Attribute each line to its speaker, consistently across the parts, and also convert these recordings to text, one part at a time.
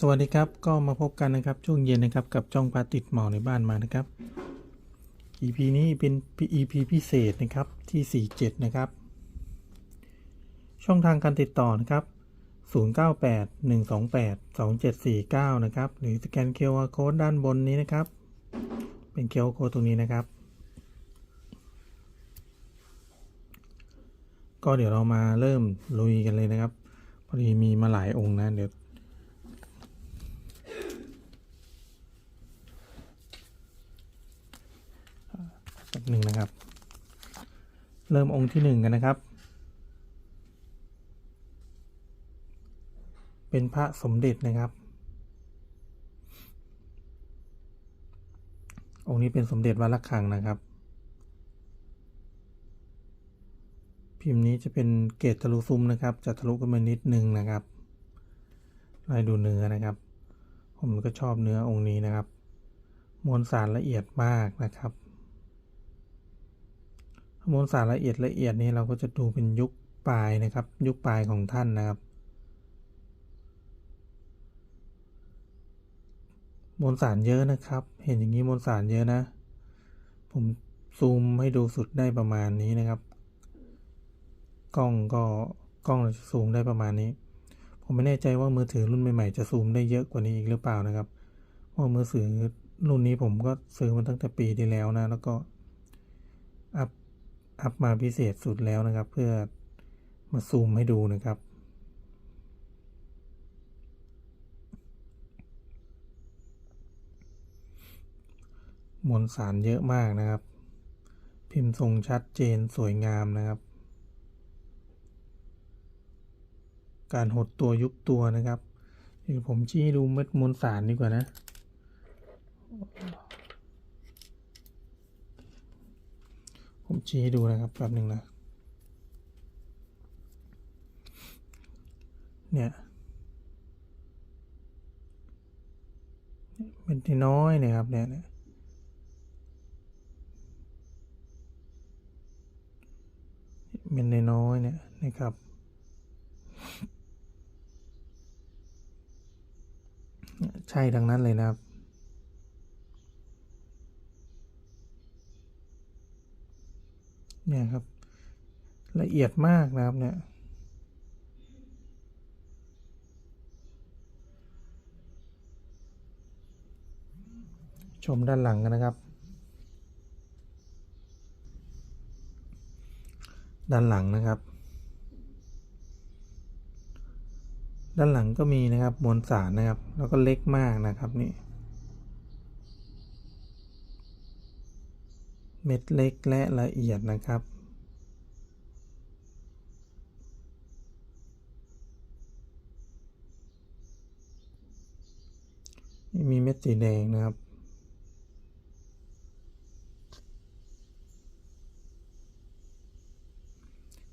Speaker 1: สวัสดีครับก็มาพบกันนะครับช่วงเย็นนะครับกับจ้องพาติดหมอในบ้านมานะครับ EP นี้เป็น EP พิเศษนะครับที่ 47 นะครับ ช่องทางการติดต่อนะครับ 098 128 2749 นะครับ หรือสแกน QR Code ด้านบนนี้นะครับ เป็น QR Code ตรงนี้นะครับ ก็เดี๋ยวเรามาเริ่มลุยกันเลยนะครับพอดีมีมาหลายองค์นะเดี๋ยว แป๊บ หนึ่งนะครับ เริ่มองค์ที่หนึ่งกันนะครับ เป็นพระสมเด็จนะครับ องค์นี้เป็นสมเด็จวัดระฆังนะครับ พิมพ์นี้จะเป็นเกตทะลุซุ้มนะครับ จะทะลุกันมานิดนึงนะครับลายดูเนื้อนะครับ ผมก็ชอบเนื้อองค์นี้นะครับ มวลสารละเอียดมากนะครับ มวลสารละเอียดละเอียดนี่เราก็จะดูเป็นยุคปลายนะครับ ยุคปลายของท่านนะครับมวลสารเยอะนะครับ เห็นอย่างนี้มวลสารเยอะนะ ผมซูมให้ดูสุดได้ประมาณนี้นะครับ กล้องก็กล้องจะซูมได้ประมาณนี้ ผมไม่แน่ใจว่ามือถือรุ่นใหม่ๆจะซูมได้เยอะกว่านี้อีกหรือเปล่านะครับเพราะมือถือรุ่นนี้ผมก็ซื้อมาตั้งแต่ปีที่แล้วนะ แล้วก็ อัพมาพิเศษสุดแล้วนะครับ เพื่อมาซูมให้ดูนะครับ มวลสารเยอะมากนะครับ พิมพ์ทรงชัดเจนสวยงามนะครับ การหดตัวยุบตัวนะครับเดี๋ยวผมชี้ดูเม็ดมวลสารดีกว่านะ ผมชี้ให้ดูนะครับแป๊บหนึ่งนะ เนี่ยเป็นที่น้อยนี่ยครับเนี่ยเนี่ยเป็นในน้อยเนี่ยนะครับ ใช่ดังนั้นเลยนะครับ เนี่ยครับ ละเอียดมากนะครับเนี่ยชมด้านหลังกันนะครับ ด้านหลังนะครับ ด้านหลังก็มีนะครับมวลสารนะครับ แล้วก็เล็กมากนะครับนี่ เม็ดเล็กและละเอียดนะครับ มีเม็ดสีแดงนะครับ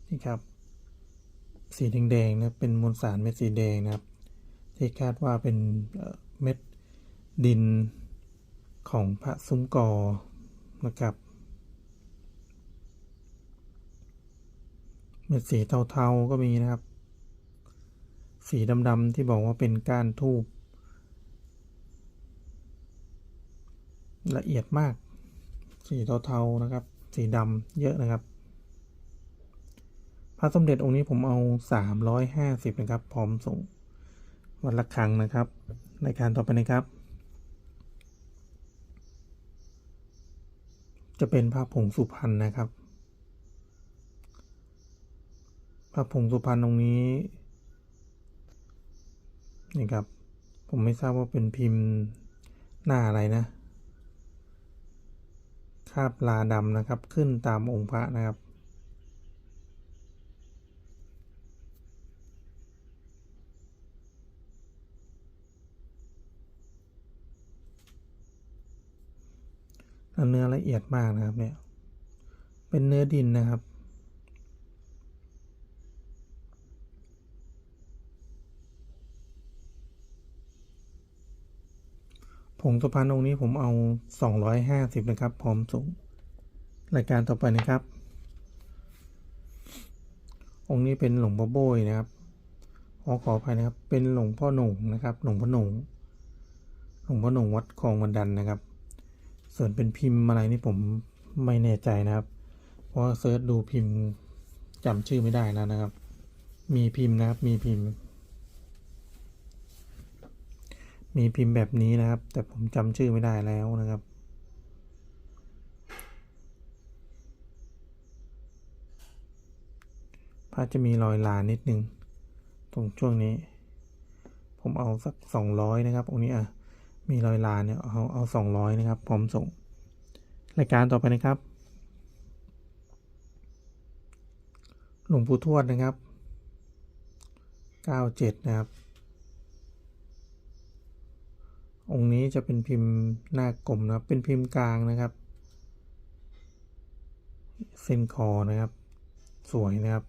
Speaker 1: นี่ครับ สีแดงๆนะเป็นมวลสารเม็ดสีแดงนะครับ ที่คาดว่าเป็นเม็ดดินของพระซุ้มกอนะครับ เม็ดสีเทาๆก็มีนะครับ สีดำๆที่บอกว่าเป็นก้านทูบละเอียดมาก สีเทาๆนะครับ สีดำเยอะนะครับ พระสมเด็จองค์นี้ผมเอาสามร้อยห้าสิบนะครับ พร้อมส่งวันละครั้งนะครับรายการต่อไปนะครับ จะเป็นพระผงสุพรรณนะครับ พระผงสุพรรณตรงนี้นี่ครับ ผมไม่ทราบว่าเป็นพิมพ์หน้าอะไรนะ คาบลาดำนะครับ ขึ้นตามองค์พระนะครับเนื้อละเอียดมากนะครับเนี่ย เป็นเนื้อดินนะครับ ผงสุพรรณองค์นี้ผมเอา 250 นะครับ พร้อมส่งรายการต่อไปนะครับ องค์นี้เป็นหลวงพ่อโบยนะครับ ขอขออภัยนะครับ เป็นหลวงพ่อหนุ่งนะครับ หลวงพ่อหนุ่งหลวงพ่อหนุ่งวัดคลองวันดันนะครับ ส่วนเป็นพิมพ์อะไรนี่ผมไม่แน่ใจนะครับ เพราะเซิร์ชดูพิมพ์จำชื่อไม่ได้แล้วนะครับ มีพิมพ์นะครับ มีพิมพ์ มีพิมพ์แบบนี้นะครับ แต่ผมจำชื่อไม่ได้แล้วนะครับ พระจะมีรอยลานนิดนึง ตรงช่วงนี้ ผมเอาสักสองร้อยนะครับองค์นี้อะ มีรอยลานเนี่ยเอาเอาสองร้อยนะครับพร้อมส่ง รายการต่อไปนะครับ หลวงปู่ทวดนะครับเก้าเจ็ดนะครับ องค์นี้จะเป็นพิมพ์หน้ากลมนะครับ เป็นพิมพ์กลางนะครับ เส้นคอนะครับ สวยนะครับ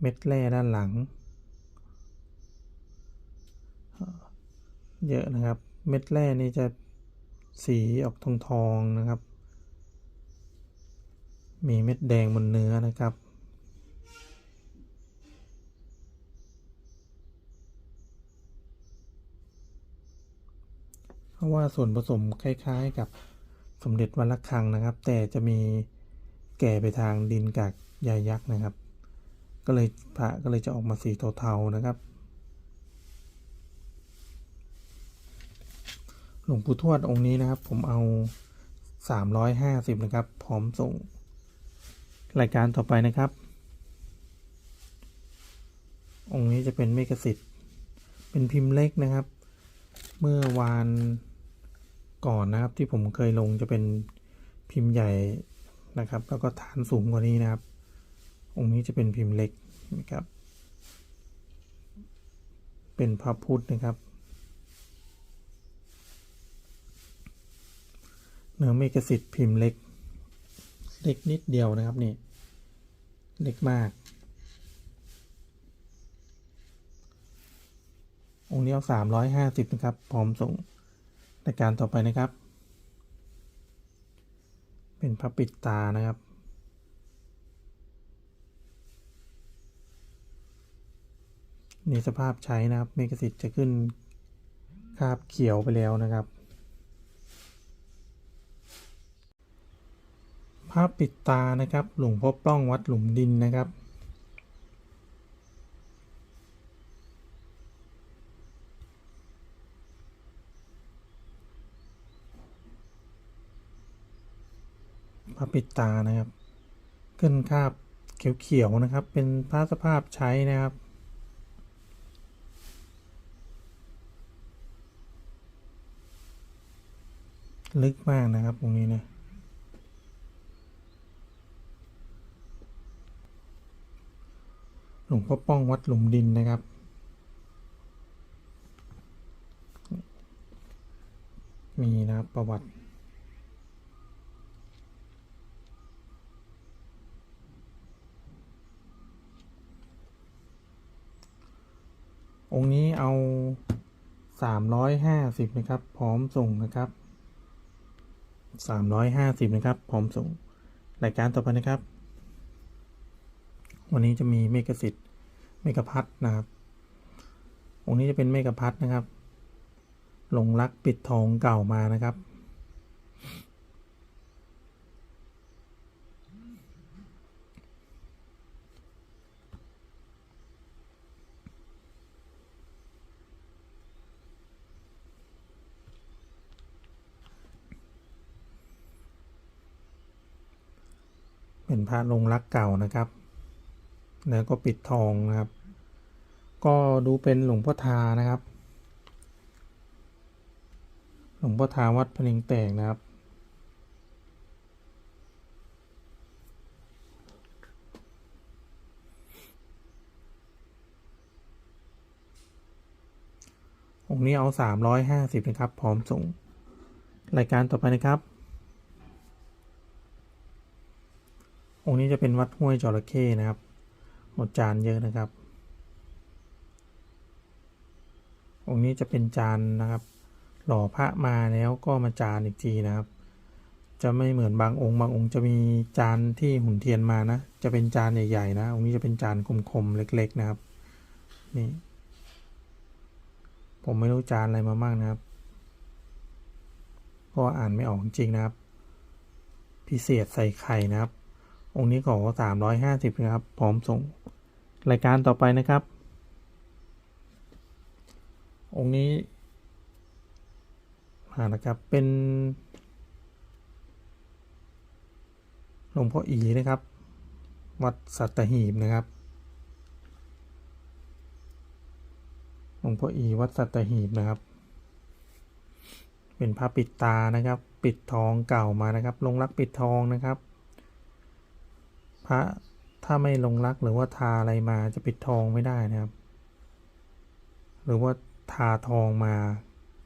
Speaker 1: เม็ดแร่ด้านหลัง เยอะนะครับ เม็ดแร่นี่จะสีออกทองทองๆนะครับ มีเม็ดแดงบนเนื้อนะครับ เพราะว่าส่วนผสมคล้ายๆกับสมเด็จวัดระฆังนะครับ แต่จะมีแก่ไปทางดินกากยายักษ์นะครับ ก็เลยพระก็เลยจะออกมาสีเทาๆนะครับ หลวงปู่ทวดองค์นี้นะครับ ผมเอาสามร้อยห้าสิบนะครับ พร้อมส่งรายการต่อไปนะครับ องค์นี้จะเป็นเมกสิทธิ์เป็นพิมพ์เล็กนะครับ เมื่อวาน ก่อนนะครับที่ผมเคยลงจะเป็นพิมพ์ใหญ่นะครับ แล้วก็ฐานสูงกว่านี้นะครับ องค์นี้จะเป็นพิมพ์เล็กนะครับ เป็นพระพุทธนะครับ เนื้อเมกสิทธิ์พิมพ์เล็ก เล็กนิดเดียวนะครับนี่เล็กมากองค์นี้เอาสามร้อยห้าสิบนะครับ พร้อมส่ง รายการต่อไปนะครับ เป็นพระปิดตานะครับ นี่สภาพใช้นะครับเมกสิทธิ์จะขึ้นคาบเขียวไปแล้วนะครับภาพปิดตานะครับ หลวงพ่อปล้องวัดหลุมดินนะครับ พระปิดตานะครับ ขึ้นคาบเขียวๆนะครับ เป็นพระสภาพใช้นะครับ ลึกมากนะครับตรงนี้นะหลวงพ่อป้องวัดหลุมดินนะครับมีนะครับประวัติ องค์นี้เอาสามร้อยห้าสิบนะครับ พร้อมส่งนะครับสามร้อยห้าสิบนะครับ พร้อมส่ง รายการต่อไปนะครับ วันนี้จะมีเมกสิทธิ์เมกพัทนะครับ องค์นี้จะเป็นเมกพัทนะครับหลงรักปิดทองเก่ามานะครับ เป็นพระลงรักเก่านะครับแล้วก็ปิดทองนะครับ ก็ดูเป็นหลวงพ่อทานะครับ หลวงพ่อทาวัดพนิงแตกนะครับ องค์นี้เอาสามร้อยห้าสิบนะครับ พร้อมส่ง รายการต่อไปนะครับ องค์นี้จะเป็นวัดห้วยจระเข้นะครับหมดจานเยอะนะครับ องค์นี้จะเป็นจานนะครับ หล่อพระมาแล้วก็มาจานอีกทีนะครับ จะไม่เหมือนบางองค์บางองค์จะมีจานที่หุ่นเทียนมานะ จะเป็นจานใหญ่ๆนะ องค์นี้จะเป็นจานคมๆเล็กๆนะครับนี่ผมไม่รู้จานอะไรมาบ้างนะครับเพราะว่าอ่านไม่ออกจริงนะครับ พิเศษใส่ไข่นะครับ องค์นี้ขอสามร้อยห้าสิบนะครับ พร้อมส่ง รายการต่อไปนะครับ องค์นี้มานะครับ เป็น หลวงพ่ออีนะครับ วัดสัตหีบนะครับ หลวงพ่ออีวัดสัตหีบนะครับ เป็นพระปิดตานะครับ ปิดทองเก่ามานะครับ ลงรักปิดทองนะครับ พระถ้าไม่ลงรักหรือว่าทาอะไรมาจะปิดทองไม่ได้นะครับ หรือว่าทาทองมา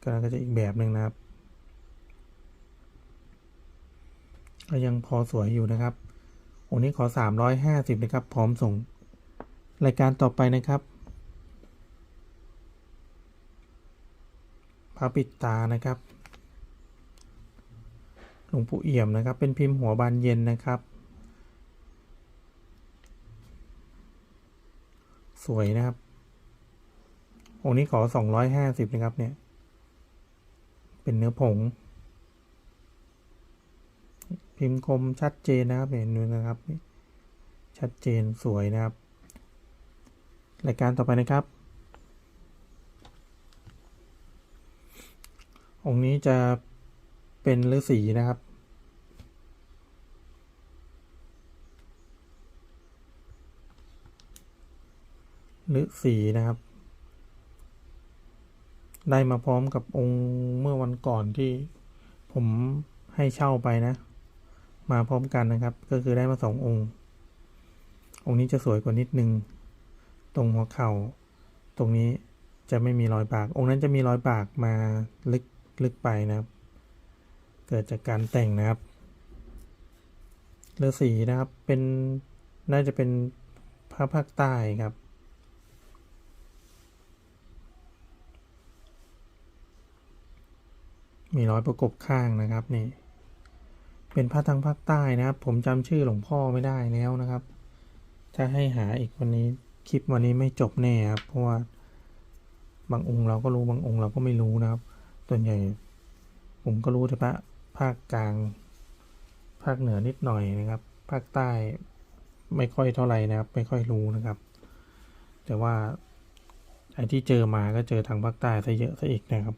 Speaker 1: ก็จะอีกแบบหนึ่งนะครับก็ยังพอสวยอยู่นะครับองค์นี้ขอ 350นะครับ พร้อมส่งรายการต่อไปนะครับพระปิดตานะครับหลวงปู่เอี่ยมนะครับ เป็นพิมพ์หัวบานเย็นนะครับ สวยนะครับ องค์นี้ขอ250นะครับเนี่ย เป็นเนื้อผง พิมพ์คมชัดเจนนะครับเห็นดูนะครับ ชัดเจนสวยนะครับ รายการต่อไปนะครับ องค์นี้จะเป็นฤาษีนะครับ ฤาษีนะครับ ได้มาพร้อมกับองค์เมื่อวันก่อนที่ผมให้เช่าไปนะ มาพร้อมกันนะครับ ก็คือได้มาสององค์ องค์นี้จะสวยกว่านิดนึง ตรงหัวเข่า ตรงนี้จะไม่มีรอยปาก องค์นั้นจะมีรอยปากมาลึกลึกไปนะครับ เกิดจากการแต่งนะครับฤาษีนะครับเป็นน่าจะเป็นพระภาคใต้ครับ มีรอยประกบข้างนะครับนี่ เป็นพระทางภาคใต้นะครับ ผมจำชื่อหลวงพ่อไม่ได้แล้วนะครับ ถ้าให้หาอีกวันนี้คลิปวันนี้ไม่จบแน่ครับ เพราะว่าบางองค์เราก็รู้บางองค์เราก็ไม่รู้นะครับส่วนใหญ่ ผมก็รู้แต่พระภาคกลาง ภาคเหนือนิดหน่อยนะครับ ภาคใต้ไม่ค่อยเท่าไหร่นะครับ ไม่ค่อยรู้นะครับ แต่ว่าไอ้ที่เจอมาก็เจอทางภาคใต้ซะเยอะซะอีกนะครับ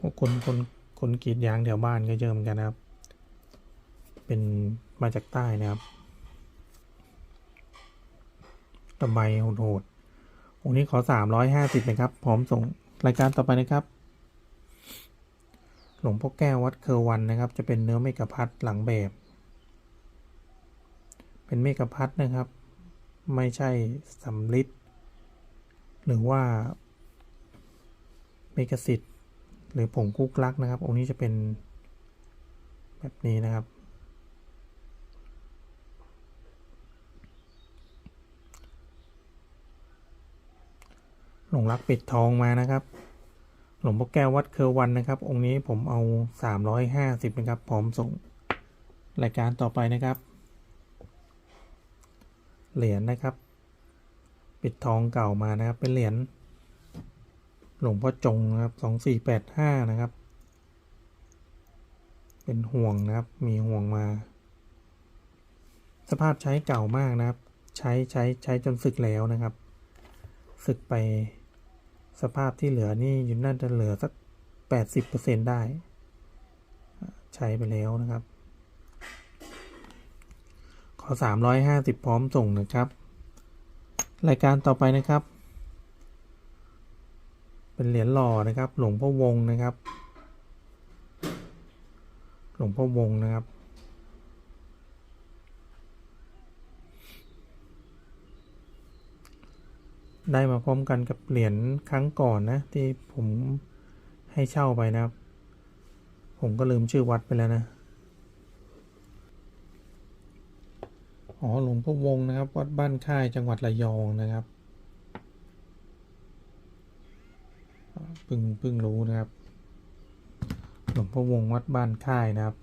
Speaker 1: คนคนคนกรีดยางแถวบ้านก็เยอะเหมือนกันนะครับ เป็นมาจากใต้นะครับตะไบโหดๆองนี้ขอสามร้อยห้าสิบนะครับ พร้อมส่งรายการต่อไปนะครับ หลวงพ่อแก้ววัดเคอร์วันนะครับ จะเป็นเนื้อเมกะพัดหลังแบบ เป็นเมกะพัดนะครับ ไม่ใช่สำลิดหรือว่าเมกะสิทธิ์ หรือผงคุกลักนะครับ องค์นี้จะเป็นแบบนี้นะครับ หลวงรักปิดทองมานะครับ หลวงพ่อแก้ววัดเคอวันนะครับ องค์นี้ผมเอา 350นะครับ พร้อมส่งรายการต่อไปนะครับ เหรียญนะครับ ปิดทองเก่ามานะครับ เป็นเหรียญ หลวงพ่อจงนะครับสองสี่แปดห้านะครับ เป็นห่วงนะครับ มีห่วงมา สภาพใช้เก่ามากนะครับ ใช้ใช้ใช้จนสึกแล้วนะครับ สึกไปสภาพที่เหลือนี่อยู่น่าจะเหลือสักแปดสิบเปอร์เซ็นได้ ใช้ไปแล้วนะครับ ขอสามร้อยห้าสิบพร้อมส่งนะครับ รายการต่อไปนะครับ เป็นเหรียญหล่อนะครับ หลวงพ่อวงนะครับ หลวงพ่อวงนะครับ ได้มาพร้อมกันกับเหรียญครั้งก่อนนะ ที่ผมให้เช่าไปนะครับ ผมก็ลืมชื่อวัดไปแล้วนะอ๋อหลวงพ่อวงนะครับ วัดบ้านค่ายจังหวัดระยองนะครับ เพิ่งเพิ่งรู้นะครับหลวงพ่อวงวัดบ้านค่ายนะครับ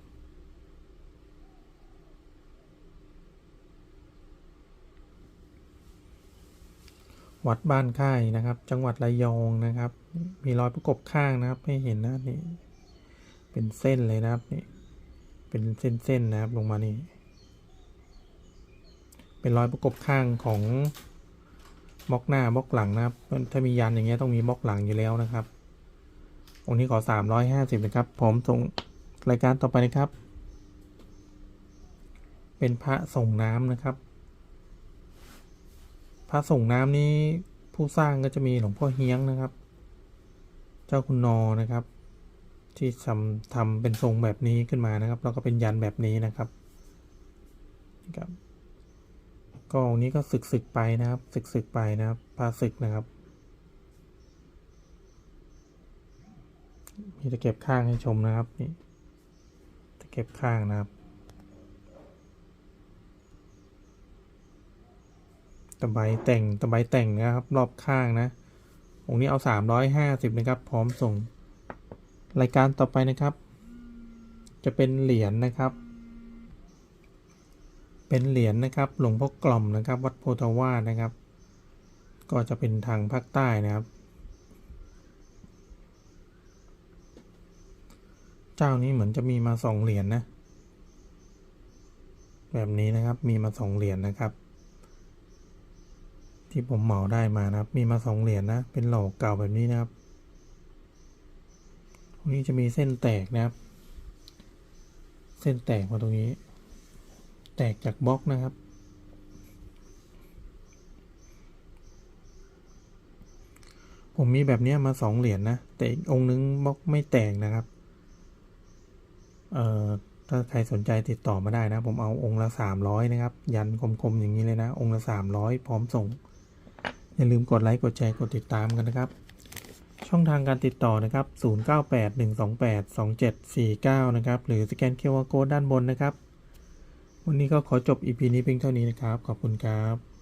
Speaker 1: วัดบ้านค่ายนะครับ จังหวัดระยองนะครับ มีรอยประกบข้างนะครับ ให้เห็นนะนี่ เป็นเส้นเลยนะครับนี่ เป็นเส้นๆนะครับลงมานี่ เป็นรอยประกบข้างของ บล็อกหน้าบล็อกหลังนะครับ ถ้ามียันอย่างเงี้ยต้องมีบล็อกหลังอยู่แล้วนะครับองค์นี้ขอสามร้อยห้าสิบนะครับ ผมส่งรายการต่อไปนะครับ เป็นพระส่งน้ำนะครับ พระส่งน้ำนี้ผู้สร้างก็จะมีหลวงพ่อเฮียงนะครับ เจ้าคุณนอนะครับ ที่ทำทำเป็นทรงแบบนี้ขึ้นมานะครับ แล้วก็เป็นยันแบบนี้นะครับนะครับ ก็องค์นี้ก็ศึกศึกไปนะครับ ศึกศึกไปนะครับพระศึกนะครับ มีตะเก็บข้างให้ชมนะครับนี่ตะเก็บข้างนะครับตะไบแต่งตะไบแต่งนะครับ รอบข้างนะองค์นี้เอาสามร้อยห้าสิบนะครับ พร้อมส่ง รายการต่อไปนะครับ จะเป็นเหรียญนะครับ เป็นเหรียญนะครับ หลวงพ่อกล่อมนะครับ วัดโพธาวาสนะครับ ก็จะเป็นทางภาคใต้นะครับ เจ้านี้เหมือนจะมีมาสองเหรียญนะแบบนี้นะครับมีมาสองเหรียญนะครับ ที่ผมเหมาได้มานะครับ มีมาสองเหรียญนะ เป็นหล่อเก่าแบบนี้นะครับตรงนี้จะมีเส้นแตกนะครับ เส้นแตกมาตรงนี้ แตกจากบล็อกนะครับ ผมมีแบบนี้มาสองเหรียญนะแต่อีกองค์นึงบล็อกไม่แตกนะครับเอ่อถ้าใครสนใจติดต่อมาได้นะ ผมเอาองค์ละสามร้อยนะครับ ยันคมๆอย่างนี้เลยนะ องค์ละสามร้อยพร้อมส่ง อย่าลืมกดไลค์กดแชร์กดติดตามกันนะครับ ช่องทางการติดต่อนะครับ 0981282749 นะครับ หรือสแกนเคอร์โค้ดด้านบนนะครับ วันนี้ก็ขอจบ EP นี้เพียงเท่านี้นะครับ ขอบคุณครับ